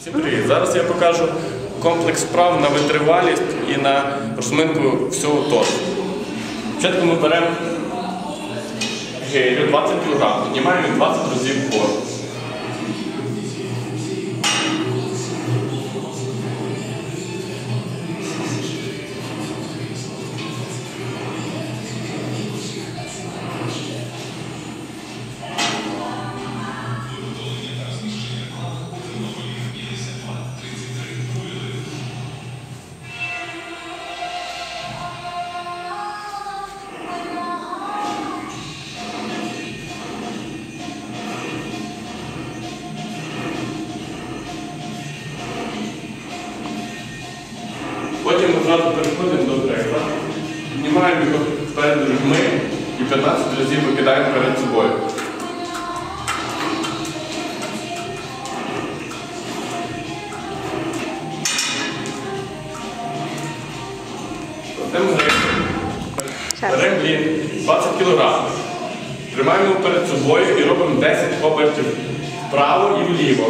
Всім привіт! Зараз я покажу комплекс вправ на витривалість і на розминку всього торсу. Спочатку ми беремо гелю 20 кг, піднімаємо 20 разів вгору. Потім ми зразу переходимо до пресла, піднімаємо його перед грудьми і 15 разів викидаємо перед собою. Блін 20 кг. Тримаємо перед собою і робимо 10 обертів вправо і вліво.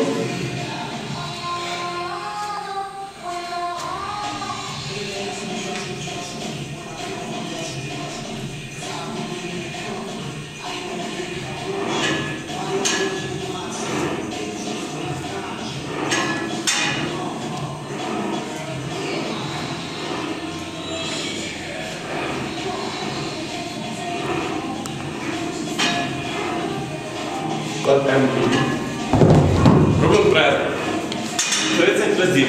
Кладемо. Робимо прес. 30 разів.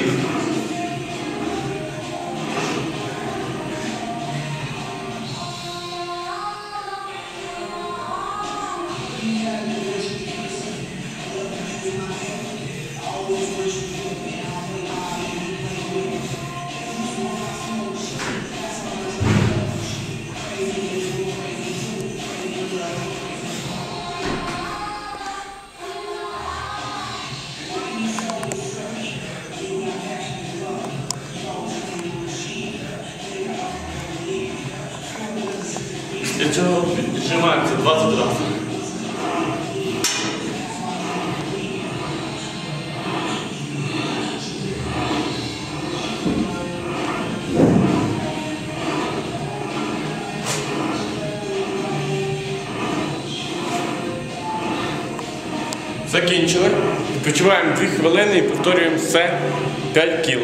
Після цього піджимаємося 20 разів. Закінчили. Відпочиваємо 2 хвилини і повторюємо все 5 кіл.